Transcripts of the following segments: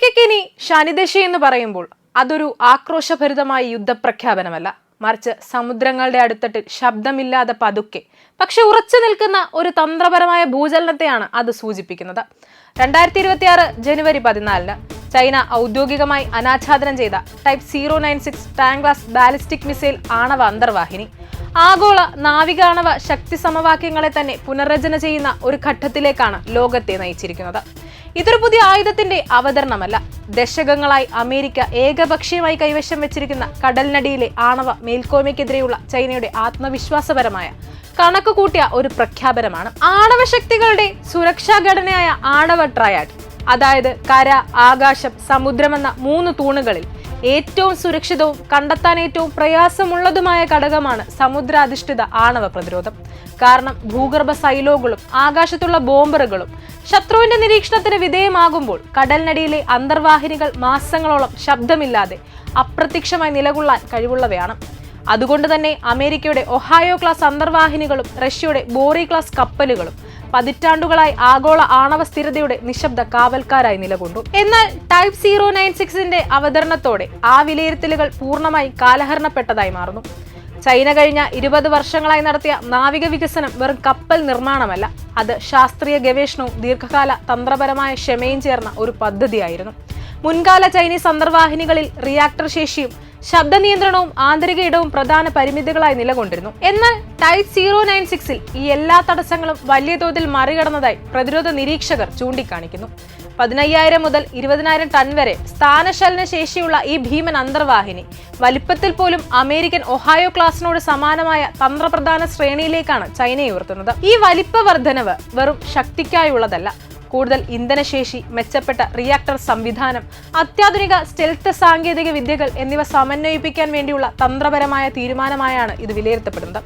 അമേരിക്കയ്ക്ക് ഇനി ശനിദശ എന്ന് പറയുമ്പോൾ അതൊരു ആക്രോശഭരിതമായ യുദ്ധപ്രഖ്യാപനമല്ല. മറിച്ച് സമുദ്രങ്ങളുടെ അടുത്തട്ടിൽ ശബ്ദമില്ലാതെ പതുക്കെ പക്ഷെ ഉറച്ചു നിൽക്കുന്ന ഒരു തന്ത്രപരമായ ഭൂചലനത്തെയാണ് അത് സൂചിപ്പിക്കുന്നത്. രണ്ടായിരത്തി ഇരുപത്തിയാറ് ജനുവരി പതിനാലിന് ചൈന ഔദ്യോഗികമായി അനാച്ഛാദനം ചെയ്ത type zero nine six Tang class ballistic missile ആണവ അന്തർവാഹിനി. ആഗോള നാവികാണവ ശക്തി സമവാക്യങ്ങളെ തന്നെ പുനർരചന ചെയ്യുന്ന ഒരു ഘട്ടത്തിലേക്കാണ് ലോകത്തെ നയിച്ചിരിക്കുന്നത്. ഇതൊരു പുതിയ ആയുധത്തിന്റെ അവതരണമല്ല. ദശകങ്ങളായി അമേരിക്ക ഏകപക്ഷീയമായി കൈവശം വെച്ചിരിക്കുന്ന കടൽനടിയിലെ ആണവ മേൽക്കോമയ്ക്കെതിരെയുള്ള ചൈനയുടെ ആത്മവിശ്വാസപരമായ കണക്ക് കൂട്ടിയ ഒരു പ്രഖ്യാപനമാണ്. ആണവ ശക്തികളുടെ സുരക്ഷാ ഘടനയായ ആണവ ട്രയാഡ്. അതായത് കര ആകാശം സമുദ്രമെന്ന മൂന്ന് തൂണുകളിൽ ഏറ്റവും സുരക്ഷിതവും കണ്ടെത്താൻ ഏറ്റവും പ്രയാസമുള്ളതുമായ ഘടകമാണ് സമുദ്രാധിഷ്ഠിത ആണവ പ്രതിരോധം. കാരണം ഭൂഗർഭ സൈലോകളും ആകാശത്തുള്ള ബോംബറുകളും ശത്രുവിന്റെ നിരീക്ഷണത്തിന് വിധേയമാകുമ്പോൾ കടലിനടിയിലെ അന്തർവാഹിനികൾ മാസങ്ങളോളം ശബ്ദമില്ലാതെ അപ്രത്യക്ഷമായി നിലകൊള്ളാൻ കഴിവുള്ളവയാണ്. അതുകൊണ്ട് തന്നെ അമേരിക്കയുടെ ഒഹായോ ക്ലാസ് അന്തർവാഹിനികളും റഷ്യയുടെ ബോറി ക്ലാസ് കപ്പലുകളും പതിറ്റാണ്ടുകളായി ആഗോള ആണവ സ്ഥിരതയുടെ നിശബ്ദ കാവൽക്കാരായി നിലകൊണ്ടു. എന്നാൽ ടൈപ്പ് സീറോ നയൻ സിക്സിന്റെ അവതരണത്തോടെ ആ വിലയിരുത്തലുകൾ പൂർണമായി കാലഹരണപ്പെട്ടതായി മാറുന്നു. ചൈന കഴിഞ്ഞ ഇരുപത് വർഷങ്ങളായി നടത്തിയ നാവിക വികസനം വെറും കപ്പൽ നിർമ്മാണമല്ല അത് ശാസ്ത്രീയ ഗവേഷണവും ദീർഘകാല തന്ത്രപരമായ ക്ഷമയും ചേർന്ന ഒരു പദ്ധതിയായിരുന്നു. മുൻകാല ചൈനീസ് അന്തർവാഹിനികളിൽ റിയാക്ടർ ശേഷിയും ശബ്ദ നിയന്ത്രണവും ആന്തരിക ഇടവും പ്രധാന പരിമിതികളായി നിലകൊണ്ടിരുന്നു. എന്നാൽ ടൈപ്പ് സീറോ നയൻ സിക്സിൽ ഈ എല്ലാ തടസ്സങ്ങളും വലിയ തോതിൽ മറികടന്നതായി പ്രതിരോധ നിരീക്ഷകർ ചൂണ്ടിക്കാണിക്കുന്നു. പതിനയ്യായിരം മുതൽ ഇരുപതിനായിരം ടൺ വരെ സ്ഥാനശലന ശേഷിയുള്ള ഈ ഭീമൻ അന്തർവാഹിനി വലിപ്പത്തിൽ പോലും അമേരിക്കൻ ഒഹായോ ക്ലാസിനോട് സമാനമായ തന്ത്രപ്രധാന ശ്രേണിയിലേക്കാണ് ചൈനയെ ഉയർത്തുന്നത്. ഈ വലിപ്പ വർധനവ് വെറും ശക്തിക്കായുള്ളതല്ല. കൂടുതൽ ഇന്ധനശേഷി മെച്ചപ്പെട്ട റിയാക്ടർ സംവിധാനം അത്യാധുനിക സ്റ്റെൽത്ത് സാങ്കേതിക വിദ്യകൾ എന്നിവ സമന്വയിപ്പിക്കാൻ വേണ്ടിയുള്ള തന്ത്രപരമായ തീരുമാനമായാണ് ഇത് വിലയിരുത്തപ്പെടുന്നത്.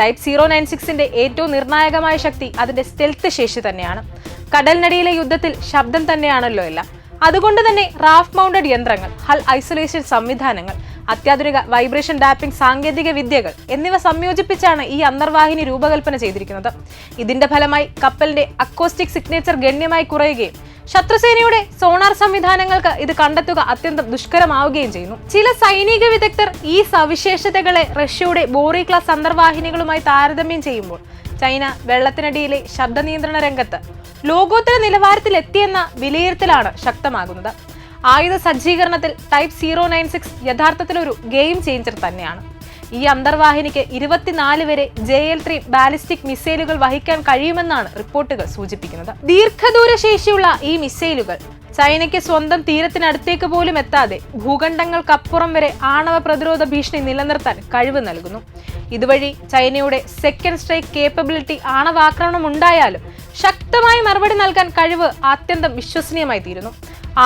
ടൈപ്പ് സീറോ നയൻ സിക്സിന്റെ ഏറ്റവും നിർണായകമായ ശക്തി അതിന്റെ സ്റ്റെൽത്ത് ശേഷി തന്നെയാണ്. കടലിനടിയിലെ യുദ്ധത്തിൽ ശബ്ദം തന്നെയാണല്ലോ എല്ലാം. അതുകൊണ്ട് തന്നെ റാഫ് മൗണ്ടഡ് യന്ത്രങ്ങൾ ഹൽ ഐസൊലേഷൻ സംവിധാനങ്ങൾ അത്യാധുനിക വൈബ്രേഷൻ ഡാപ്പിംഗ് സാങ്കേതിക വിദ്യകൾ എന്നിവ സംയോജിപ്പിച്ചാണ് ഈ അന്തർവാഹിനി രൂപകൽപ്പന ചെയ്തിരിക്കുന്നത്. ഇതിന്റെ ഫലമായി കപ്പലിന്റെ അക്കോസ്റ്റിക് സിഗ്നേച്ചർ ഗണ്യമായി കുറയുകയും ശത്രുസേനയുടെ സോണാർ സംവിധാനങ്ങൾക്ക് ഇത് കണ്ടെത്തുക അത്യന്തം ദുഷ്കരമാവുകയും ചെയ്യുന്നു. ചില സൈനിക വിദഗ്ധർ ഈ സവിശേഷതകളെ റഷ്യയുടെ ബോറി ക്ലാസ് അന്തർവാഹിനികളുമായി താരതമ്യം ചെയ്യുമ്പോൾ ചൈന വെള്ളത്തിനടിയിലെ ശബ്ദ നിയന്ത്രണ രംഗത്ത് ലോകോത്തര നിലവാരത്തിലെത്തിയെന്ന വിലയിരുത്തലാണ് ശക്തമാകുന്നത്. ആയുധ സജ്ജീകരണത്തിൽ ടൈപ്പ് സീറോ നയൻ സിക്സ് യഥാർത്ഥത്തിൽ ഒരു ഗെയിം ചേഞ്ചർ തന്നെയാണ്. ഈ അന്തർവാഹിനിക്ക് ഇരുപത്തിനാല് വരെ ജെ എൽ ത്രീ ബാലിസ്റ്റിക് മിസൈലുകൾ വഹിക്കാൻ കഴിയുമെന്നാണ് റിപ്പോർട്ടുകൾ സൂചിപ്പിക്കുന്നത്. ദീർഘദൂര ശേഷിയുള്ള ഈ മിസൈലുകൾ ചൈനയ്ക്ക് സ്വന്തം തീരത്തിനടുത്തേക്ക് പോലും എത്താതെ ഭൂഖണ്ഡങ്ങൾക്കപ്പുറം വരെ ആണവ പ്രതിരോധ ഭീഷണി നിലനിർത്താൻ കഴിവ് നൽകുന്നു. ഇതുവഴി ചൈനയുടെ സെക്കൻഡ് സ്ട്രൈക്ക് കേപ്പബിലിറ്റി ആണവാക്രമണം ഉണ്ടായാലും ശക്തമായി മറുപടി നൽകാൻ കഴിവ് അത്യന്തം വിശ്വസനീയമായി തീരുന്നു.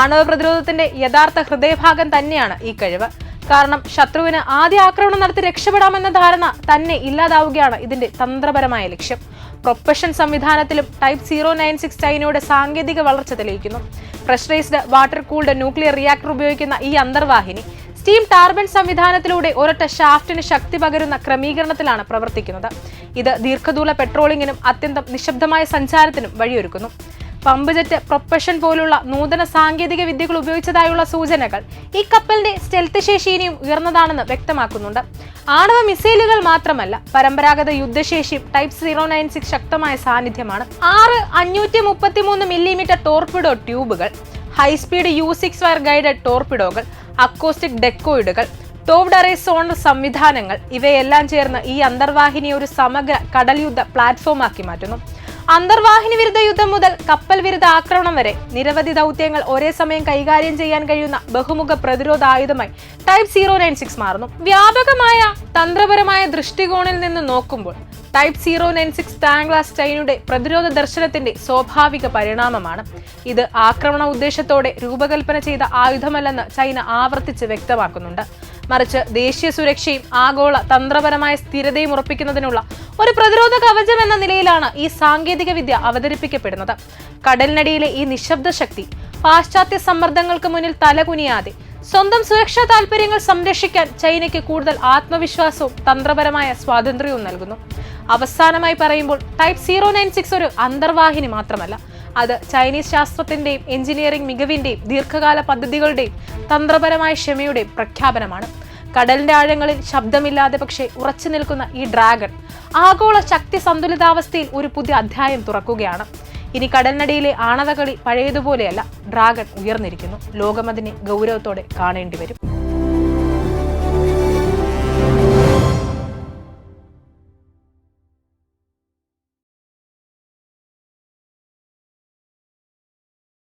ആണവ പ്രതിരോധത്തിന്റെ യഥാർത്ഥ ഹൃദയഭാഗം തന്നെയാണ് ഈ കഴിവ്. കാരണം ശത്രുവിന് ആദ്യ ആക്രമണം നടത്തി രക്ഷപ്പെടാമെന്ന ധാരണ തന്നെ ഇല്ലാതാവുകയാണ് ഇതിന്റെ തന്ത്രപരമായ ലക്ഷ്യം. പ്രൊപ്പഷൻ സംവിധാനത്തിലും ടൈപ്പ് സീറോ നയൻ സിക്സ് ചൈനയുടെ സാങ്കേതിക വളർച്ച തെളിയിക്കുന്നു. Pressurised water cooled nuclear reactor ഉപയോഗിക്കുന്ന ഈ അന്തർവാഹിനി സ്റ്റീം ടാർബൻ സംവിധാനത്തിലൂടെ ഒരൊറ്റ ഷാഫ്റ്റിന് ശക്തി പകരുന്ന ക്രമീകരണത്തിലാണ് പ്രവർത്തിക്കുന്നത്. ഇത് ദീർഘദൂര പെട്രോളിങ്ങിനും അത്യന്തം നിശബ്ദമായ സഞ്ചാരത്തിനും വഴിയൊരുക്കുന്നു. പമ്പ് ജെറ്റ് പ്രൊപ്പഷൻ പോലുള്ള നൂതന സാങ്കേതിക വിദ്യകൾ ഉപയോഗിച്ചതായുള്ള സൂചനകൾ ഈ കപ്പലിന്റെ സ്റ്റെൽത്ത് ശേഷി ഇനിയും ഉയർന്നതാണെന്ന് വ്യക്തമാക്കുന്നുണ്ട്. ആണവ മിസൈലുകൾ മാത്രമല്ല പരമ്പരാഗത യുദ്ധശേഷിയും ടൈപ്പ് സീറോ നയൻ സിക്സ് ശക്തമായ സാന്നിധ്യമാണ്. ആറ് അഞ്ഞൂറ്റി മുപ്പത്തി മൂന്ന് മില്ലിമീറ്റർ ടോർപിഡോ ട്യൂബുകൾ high speed Yu six wire guided ടോർപിഡോകൾ acoustic ഡെക്കോയിഡുകൾ ടോവ് ഡറേ സോണർ സംവിധാനങ്ങൾ ഇവയെല്ലാം ചേർന്ന് ഈ അന്തർവാഹിനിയെ ഒരു സമഗ്ര കടൽ യുദ്ധ പ്ലാറ്റ്ഫോമാക്കി മാറ്റുന്നു. അന്തർവാഹിനി വിരുദ്ധ യുദ്ധം മുതൽ കപ്പൽ വിരുദ്ധ ആക്രമണം വരെ. നിരവധി ദൗത്യങ്ങൾ ഒരേ സമയം കൈകാര്യം ചെയ്യാൻ കഴിയുന്ന ബഹുമുഖ പ്രതിരോധ ആയുധമായി ടൈപ്പ് സീറോ നയൻ സിക്സ് മാറുന്നു. വ്യാപകമായ തന്ത്രപരമായ ദൃഷ്ടികോണിൽ നിന്ന് നോക്കുമ്പോൾ type zero nine six Tang class ചൈനയുടെ പ്രതിരോധ ദർശനത്തിന്റെ സ്വാഭാവിക പരിണാമമാണ്. ഇത് ആക്രമണ ഉദ്ദേശത്തോടെ രൂപകൽപ്പന ചെയ്ത ആയുധമല്ലെന്ന് ചൈന ആവർത്തിച്ച് വ്യക്തമാക്കുന്നുണ്ട്. മറിച്ച് ദേശീയ സുരക്ഷയും ആഗോള തന്ത്രപരമായ സ്ഥിരതയും ഉറപ്പിക്കുന്നതിനുള്ള ഒരു പ്രതിരോധ കവചം എന്ന നിലയിലാണ് ഈ സാങ്കേതിക വിദ്യ അവതരിപ്പിക്കപ്പെടുന്നത്. കടലിനടിയിലെ ഈ നിശബ്ദ ശക്തി പാശ്ചാത്യ സമ്മർദ്ദങ്ങൾക്ക് മുന്നിൽ തലകുനിയാതെ സ്വന്തം സുരക്ഷാ താൽപര്യങ്ങൾ സംരക്ഷിക്കാൻ ചൈനയ്ക്ക് കൂടുതൽ ആത്മവിശ്വാസവും തന്ത്രപരമായ സ്വാതന്ത്ര്യവും നൽകുന്നു. അവസാനമായി പറയുമ്പോൾ ടൈപ്പ് സീറോ നയൻ സിക്സ് ഒരു അന്തർവാഹിനി മാത്രമല്ല. അത് ചൈനീസ് ശാസ്ത്രത്തിന്റെയും എഞ്ചിനീയറിംഗ് മികവിന്റെയും ദീർഘകാല പദ്ധതികളുടെയും തന്ത്രപരമായ ക്ഷമയുടെയും പ്രഖ്യാപനമാണ്. കടലിന്റെ ആഴങ്ങളിൽ ശബ്ദമില്ലാതെ പക്ഷേ ഉറച്ചു നിൽക്കുന്ന ഈ ഡ്രാഗൺ ആഗോള ശക്തി സന്തുലിതാവസ്ഥയിൽ ഒരു പുതിയ അധ്യായം തുറക്കുകയാണ്. ഇനി കടലിനടിയിലെ ആണവകളി പഴയതുപോലെയല്ല. ഡ്രാഗൺ ഉയർന്നിരിക്കുന്നു. ലോകമതിനെ ഗൗരവത്തോടെ കാണേണ്ടി വരും.